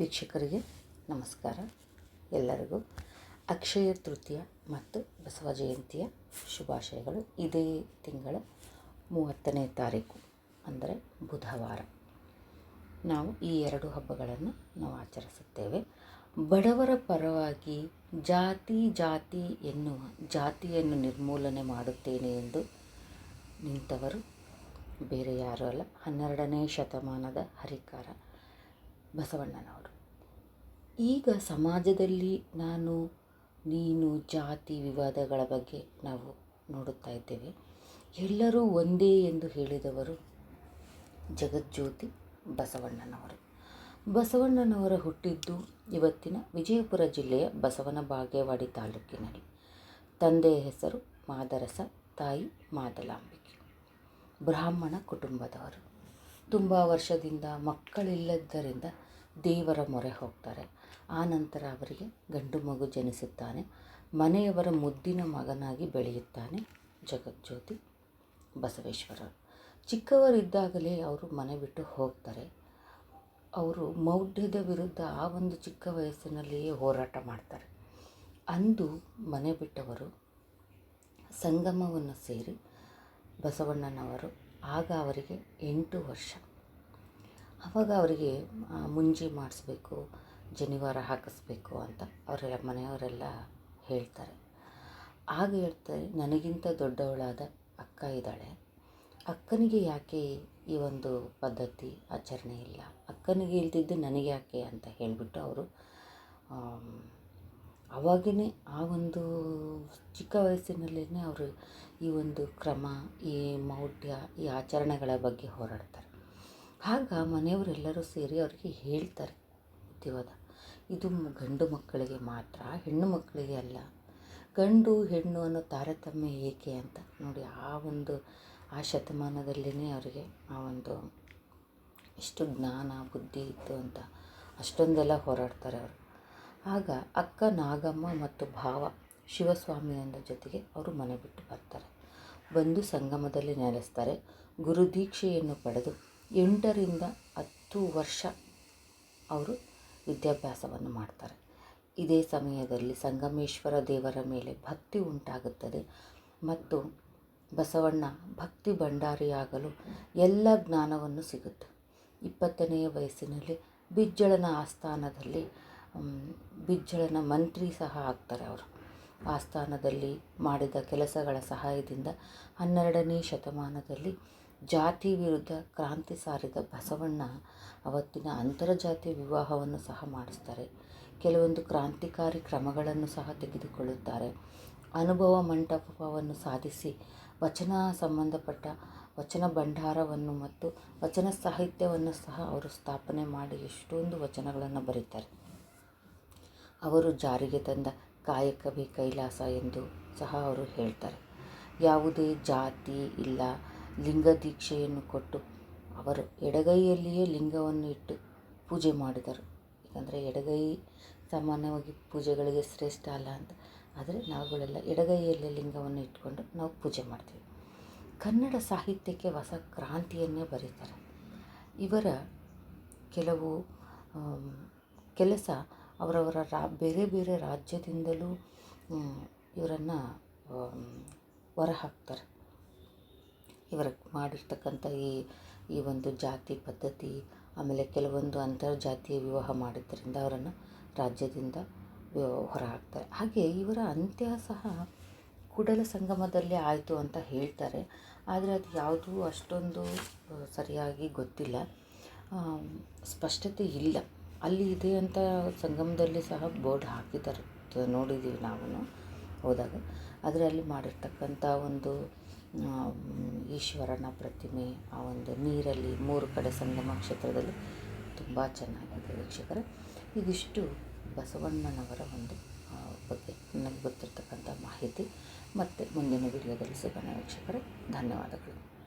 ವೀಕ್ಷಕರಿಗೆ ನಮಸ್ಕಾರ. ಎಲ್ಲರಿಗೂ ಅಕ್ಷಯ ತೃತೀಯ ಮತ್ತು ಬಸವ ಜಯಂತಿಯ ಶುಭಾಶಯಗಳು. ಇದೇ ತಿಂಗಳ ಮೂವತ್ತನೇ ತಾರೀಕು, ಅಂದರೆ ಬುಧವಾರ. ನಾವು ಈ ಎರಡು ಹಬ್ಬಗಳನ್ನು ನಾವು ಆಚರಿಸುತ್ತೇವೆ. ಬಡವರ ಪರವಾಗಿ ಜಾತಿ ಜಾತಿ ಎನ್ನುವ, ಜಾತಿಯನ್ನು ನಿರ್ಮೂಲನೆ ಮಾಡುತ್ತೇನೆ ಎಂದು ನಿಂತವರು ಬೇರೆ ಯಾರೂ ಅಲ್ಲ. ಹನ್ನೆರಡನೇ ಶತಮಾನದ ಹರಿಕಾರ ಬಸವಣ್ಣನವರು. ಈಗ ಸಮಾಜದಲ್ಲಿ ನಾನು, ನೀನು, ಜಾತಿ ವಿವಾದಗಳ ಬಗ್ಗೆ ನಾವು ನೋಡುತ್ತಾ ಇದ್ದೇವೆ. ಎಲ್ಲರೂ ಒಂದೇ ಎಂದು ಹೇಳಿದವರು ಜಗಜ್ಯೋತಿ ಬಸವಣ್ಣನವರು. ಬಸವಣ್ಣನವರ ಹುಟ್ಟಿದ್ದು ಇವತ್ತಿನ ವಿಜಯಪುರ ಜಿಲ್ಲೆಯ ಬಸವನ ಬಾಗೇವಾಡಿ ತಾಲೂಕಿನಲ್ಲಿ. ತಂದೆಯ ಹೆಸರು ಮಾದರಸ, ತಾಯಿ ಮಾದಲಾಂಬಿಕೆ. ಬ್ರಾಹ್ಮಣ ಕುಟುಂಬದವರು. ತುಂಬ ವರ್ಷದಿಂದ ಮಕ್ಕಳಿಲ್ಲದ್ದರಿಂದ ದೇವರ ಮೊರೆ ಹೋಗ್ತಾರೆ. ಆ ನಂತರ ಅವರಿಗೆ ಗಂಡು ಮಗು ಜನಿಸುತ್ತಾನೆ. ಮನೆಯವರ ಮುದ್ದಿನ ಮಗನಾಗಿ ಬೆಳೆಯುತ್ತಾನೆ ಜಗಜ್ಯೋತಿ ಬಸವೇಶ್ವರ. ಚಿಕ್ಕವರಿದ್ದಾಗಲೇ ಅವರು ಮನೆ ಬಿಟ್ಟು ಹೋಗ್ತಾರೆ. ಅವರು ಮೌಢ್ಯದ ವಿರುದ್ಧ ಆ ಒಂದು ಚಿಕ್ಕ ವಯಸ್ಸಿನಲ್ಲಿಯೇ ಹೋರಾಟ ಮಾಡ್ತಾರೆ. ಅಂದು ಮನೆ ಬಿಟ್ಟವರು ಸಂಗಮವನ್ನು ಸೇರಿ ಬಸವಣ್ಣನವರು. ಆಗ ಅವರಿಗೆ ಎಂಟು ವರ್ಷ. ಆವಾಗ ಅವರಿಗೆ ಮುಂಜಿ ಮಾಡಿಸ್ಬೇಕು, ಜನಿವಾರ ಹಾಕಿಸ್ಬೇಕು ಅಂತ ಅವರೆಲ್ಲ ಮನೆಯವರೆಲ್ಲ ಹೇಳ್ತಾರೆ. ಆಗ ಹೇಳ್ತಾರೆ, ನನಗಿಂತ ದೊಡ್ಡವಳಾದ ಅಕ್ಕ ಇದ್ದಾಳೆ. ಅಕ್ಕನಿಗೆ ಯಾಕೆ ಈ ಒಂದು ಪದ್ಧತಿ, ಆಚರಣೆ ಇಲ್ಲ? ಅಕ್ಕನಿಗೆ ಇಲ್ದಿದ್ದು ನನಗೆ ಯಾಕೆ ಅಂತ ಹೇಳಿಬಿಟ್ಟು ಅವರು ಅವಾಗೇ ಆ ಒಂದು ಚಿಕ್ಕ ವಯಸ್ಸಿನಲ್ಲೇ ಅವರು ಈ ಒಂದು ಕ್ರಮ, ಈ ಮೌಢ್ಯ, ಈ ಆಚರಣೆಗಳ ಬಗ್ಗೆ ಹೋರಾಡ್ತಾರೆ. ಆಗ ಮನೆಯವರೆಲ್ಲರೂ ಸೇರಿ ಅವರಿಗೆ ಹೇಳ್ತಾರೆ ಬುದ್ಧಿವಾದ. ಇದು ಗಂಡು ಮಕ್ಕಳಿಗೆ ಮಾತ್ರ, ಹೆಣ್ಣು ಮಕ್ಕಳಿಗೆ ಅಲ್ಲ. ಗಂಡು, ಹೆಣ್ಣು ಅನ್ನೋ ತಾರತಮ್ಯ ಏಕೆ ಅಂತ ನೋಡಿ ಆ ಒಂದು, ಆ ಶತಮಾನದಲ್ಲಿನೇ ಅವರಿಗೆ ಆ ಒಂದು ಎಷ್ಟು ಜ್ಞಾನ, ಬುದ್ಧಿ ಇತ್ತು ಅಂತ ಅಷ್ಟೊಂದೆಲ್ಲ ಹೋರಾಡ್ತಾರೆ ಅವರು. ಆಗ ಅಕ್ಕ, ನಾಗಮ್ಮ ಮತ್ತು ಭಾವ ಶಿವಸ್ವಾಮಿಯೊಂದ ಜೊತೆಗೆ ಅವರು ಮನೆ ಬಿಟ್ಟು ಬರ್ತಾರೆ. ಬಂದು ಸಂಗಮದಲ್ಲಿ ನೆಲೆಸ್ತಾರೆ. ಗುರುದೀಕ್ಷೆಯನ್ನು ಪಡೆದು ಎಂಟರಿಂದ ಹತ್ತು ವರ್ಷ ಅವರು ವಿದ್ಯಾಭ್ಯಾಸವನ್ನು ಮಾಡ್ತಾರೆ. ಇದೇ ಸಮಯದಲ್ಲಿ ಸಂಗಮೇಶ್ವರ ದೇವರ ಮೇಲೆ ಭಕ್ತಿ ಉಂಟಾಗುತ್ತದೆ ಮತ್ತು ಬಸವಣ್ಣ ಭಕ್ತಿ ಭಂಡಾರಿಯಾಗಲು ಎಲ್ಲ ಜ್ಞಾನವನ್ನು ಸಿಗುತ್ತೆ. ಇಪ್ಪತ್ತನೆಯ ವಯಸ್ಸಿನಲ್ಲಿ ಬಿಜ್ಜಳನ ಆಸ್ಥಾನದಲ್ಲಿ ಬಿಜ್ಜಳನ ಮಂತ್ರಿ ಸಹ ಆಗ್ತಾರೆ ಅವರು. ಆಸ್ಥಾನದಲ್ಲಿ ಮಾಡಿದ ಕೆಲಸಗಳ ಸಹಾಯದಿಂದ ಹನ್ನೆರಡನೇ ಶತಮಾನದಲ್ಲಿ ಜಾತಿ ವಿರುದ್ಧ ಕ್ರಾಂತಿ ಸಾರಿದ ಬಸವಣ್ಣ ಅವತ್ತಿನ ಅಂತರ್ಜಾತಿ ವಿವಾಹವನ್ನು ಸಹ ಮಾಡಿಸ್ತಾರೆ. ಕೆಲವೊಂದು ಕ್ರಾಂತಿಕಾರಿ ಕ್ರಮಗಳನ್ನು ಸಹ ತೆಗೆದುಕೊಳ್ಳುತ್ತಾರೆ. ಅನುಭವ ಮಂಟಪವನ್ನು ಸಾಧಿಸಿ ವಚನ ಸಂಬಂಧಪಟ್ಟ ವಚನ ಭಂಡಾರವನ್ನು ಮತ್ತು ವಚನ ಸಾಹಿತ್ಯವನ್ನು ಸಹ ಅವರು ಸ್ಥಾಪನೆ ಮಾಡಿ ಎಷ್ಟೊಂದು ವಚನಗಳನ್ನು ಬರೀತಾರೆ. ಅವರು ಜಾರಿಗೆ ತಂದ ಕಾಯಕವೇ ಕೈಲಾಸ ಎಂದು ಸಹ ಅವರು ಹೇಳ್ತಾರೆ. ಯಾವುದೇ ಜಾತಿ ಇಲ್ಲ ಲಿಂಗ ದೀಕ್ಷೆಯನ್ನು ಕೊಟ್ಟು ಅವರು ಎಡಗೈಯಲ್ಲಿಯೇ ಲಿಂಗವನ್ನು ಇಟ್ಟು ಪೂಜೆ ಮಾಡಿದರು. ಯಾಕಂದರೆ ಎಡಗೈ ಸಾಮಾನ್ಯವಾಗಿ ಪೂಜೆಗಳಿಗೆ ಶ್ರೇಷ್ಠ ಅಲ್ಲ ಅಂತ. ಆದರೆ ನಾವುಗಳೆಲ್ಲ ಎಡಗೈಯಲ್ಲೇ ಲಿಂಗವನ್ನು ಇಟ್ಕೊಂಡು ನಾವು ಪೂಜೆ ಮಾಡ್ತೀವಿ. ಕನ್ನಡ ಸಾಹಿತ್ಯಕ್ಕೆ ಹೊಸ ಕ್ರಾಂತಿಯನ್ನೇ ಬರೀತಾರೆ. ಇವರ ಕೆಲವು ಕೆಲಸ ಅವರವರ ರಾ, ಬೇರೆ ಬೇರೆ ರಾಜ್ಯದಿಂದಲೂ ಇವರನ್ನು ಹೊರಹಾಕ್ತಾರೆ. ಇವರು ಮಾಡಿರ್ತಕ್ಕಂಥ ಈ ಈ ಒಂದು ಜಾತಿ ಪದ್ಧತಿ, ಆಮೇಲೆ ಕೆಲವೊಂದು ಅಂತರ್ಜಾತಿಯ ವಿವಾಹ ಮಾಡಿದ್ದರಿಂದ ಅವರನ್ನು ರಾಜ್ಯದಿಂದ ಹೊರ ಹಾಕ್ತಾರೆ ಹಾಗೆ ಇವರ ಅಂತ್ಯ ಸಹ ಕೂಡಲ ಸಂಗಮದಲ್ಲಿ ಆಯಿತು ಅಂತ ಹೇಳ್ತಾರೆ. ಆದರೆ ಅದು ಯಾವುದೂ ಅಷ್ಟೊಂದು ಸರಿಯಾಗಿ ಗೊತ್ತಿಲ್ಲ. ಸ್ಪಷ್ಟತೆ ಇಲ್ಲ. ಅಲ್ಲಿ ಇದೆ ಅಂತ ಸಂಗಮದಲ್ಲಿ ಸಹ ಬೋರ್ಡ್ ಹಾಕಿದ್ದಾರೆ. ನೋಡಿದ್ದೀವಿ ನಾವು ಹೋದಾಗ. ಆದರೆ ಅಲ್ಲಿ ಮಾಡಿರ್ತಕ್ಕಂಥ ಒಂದು ಈಶ್ವರನ ಪ್ರತಿಮೆ, ಆ ಒಂದು ನೀರಲ್ಲಿ ಮೂರು ಕಡೆ ಸಂಗಮ ಕ್ಷೇತ್ರದಲ್ಲಿ ತುಂಬ ಚೆನ್ನಾಗಿದೆ ವೀಕ್ಷಕರೇ. ಇದಿಷ್ಟು ಬಸವಣ್ಣನವರ ಒಂದು ಬಗ್ಗೆ ನನಗೆ ಗೊತ್ತಿರ್ತಕ್ಕಂಥ ಮಾಹಿತಿ. ಮತ್ತು ಮುಂದಿನ ವಿಡಿಯೋದಲ್ಲಿ ಸಿಗೋಣ ವೀಕ್ಷಕರೇ. ಧನ್ಯವಾದಗಳು.